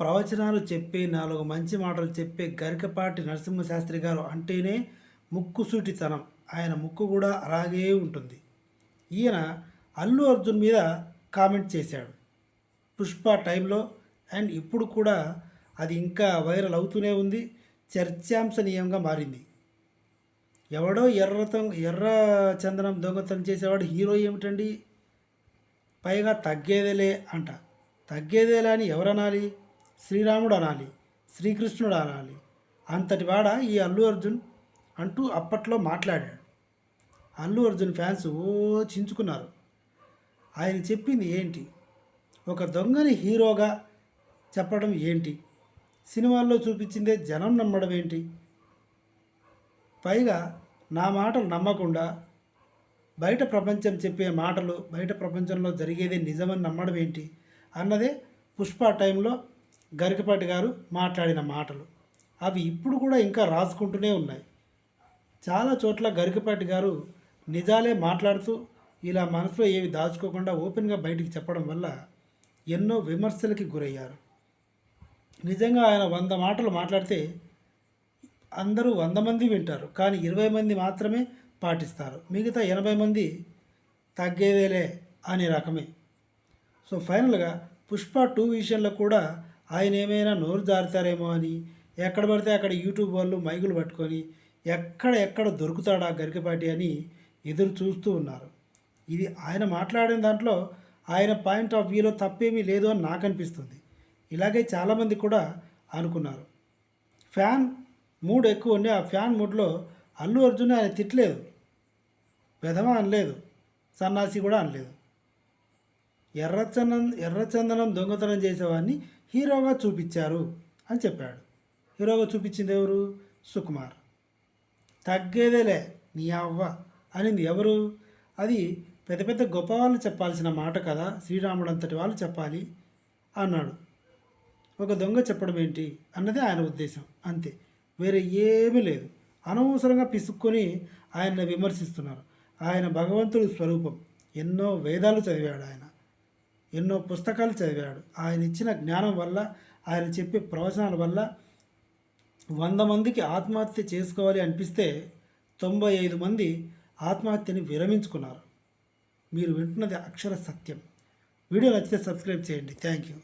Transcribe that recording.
ప్రవచనాలు చెప్పే నాలుగు మంచి మాటలు చెప్పే గరికపాటి నరసింహశాస్త్రి గారు అంటేనే ముక్కుసూటితనం ఆయన ముక్కు కూడా అలాగే ఉంటుంది. ఈయన అల్లు అర్జున్ మీద కామెంట్ చేశాడు. పుష్ప టైంలో అండ్ ఇప్పుడు కూడా అది ఇంకా వైరల్ అవుతూనే ఉంది. చర్చాంశనీయంగా మారింది. ఎవడో ఎర్రతం ఎర్ర చందనం దొంగతనం చేసేవాడు హీరో ఏమిటండి? పైగా తగ్గేదేలే అంట. తగ్గేదేలే అని ఎవరనాలి? శ్రీరాముడు అనాలి శ్రీకృష్ణుడు అనాలి అంతటి వాడ ఈ అల్లు అర్జున్? అంటూ అప్పట్లో మాట్లాడాడు. అల్లు అర్జున్ ఫ్యాన్స్ ఓ చించుకున్నారు. ఆయన చెప్పింది ఏంటి? ఒక దొంగని హీరోగా చెప్పడం ఏంటి? సినిమాల్లో చూపించిందే జనం నమ్మడం ఏంటి? పైగా నా మాటలు నమ్మకుండా బయట ప్రపంచం చెప్పే మాటలు బయట ప్రపంచంలో జరిగేదే నిజమని నమ్మడం ఏంటి? అన్నదే పుష్ప టైంలో గరికపాటి గారు మాట్లాడిన మాటలు. అవి ఇప్పుడు కూడా ఇంకా రాసుకుంటూనే ఉన్నాయి. చాలా చోట్ల గరికపాటి గారు నిజాలే మాట్లాడుతూ ఇలా మనసులో ఏవి దాచుకోకుండా ఓపెన్గా బయటికి చెప్పడం వల్ల ఎన్నో విమర్శలకి గురయ్యారు. నిజంగా ఆయన వంద మాటలు మాట్లాడితే అందరూ వంద మంది వింటారు కానీ ఇరవై మంది మాత్రమే పాటిస్తారు. మిగతా ఎనభై మంది తగ్గేదేలే అనే రకమే. సో ఫైనల్గా పుష్ప టూ విషయంలో కూడా ఆయన ఏమైనా నోరు జారుతారేమో అని. ఎక్కడ పడితే అక్కడ యూట్యూబ్ వాళ్ళు మైకులు పట్టుకొని ఎక్కడ ఎక్కడ దొరుకుతాడా గరికపాటి అని ఎదురు చూస్తూ ఉన్నారు. ఇది ఆయన మాట్లాడిన దాంట్లో ఆయన పాయింట్ ఆఫ్ వ్యూలో తప్పేమీ లేదు అని నాకు అనిపిస్తుంది. ఇలాగే చాలామంది కూడా అనుకున్నారు. ఫ్యాన్ మూడ్ ఎక్కువ ఉండి ఆ ఫ్యాన్ మూడ్లో అల్లు అర్జున్ ఆయన తిట్టలేదు. పెదమ అనలేదు. సన్నాసి కూడా అనలేదు. ఎర్రచందనం ఎర్రచందనం దొంగతనం చేసేవాడిని హీరోగా చూపించారు అని చెప్పాడు. హీరోగా చూపించింది ఎవరు? సుకుమార్. తగ్గేదేలే నీ అవ్వ అనింది ఎవరు? అది పెద్ద పెద్ద గొప్ప వాళ్ళు చెప్పాల్సిన మాట కదా శ్రీరాముడు అంతటి వాళ్ళు చెప్పాలి అన్నాడు. ఒక దొంగ చెప్పడం ఏంటి అన్నదే ఆయన ఉద్దేశం అంతే. వేరే ఏమీ లేదు. అనవసరంగా పిసుక్కొని ఆయన్ని విమర్శిస్తున్నారు. ఆయన భగవంతుడి స్వరూపం. ఎన్నో వేదాలు చదివాడు ఆయన. ఎన్నో పుస్తకాలు చదివాడు. ఆయన ఇచ్చిన జ్ఞానం వల్ల ఆయన చెప్పే ప్రవచనాల వల్ల వంద మందికి ఆత్మహత్య చేసుకోవాలి అనిపిస్తే తొంభై ఐదు మంది ఆత్మహత్యని విరమించుకున్నారు. మీరు వింటున్నది అక్షర సత్యం. వీడియో నచ్చితే సబ్స్క్రైబ్ చేయండి. Thank you.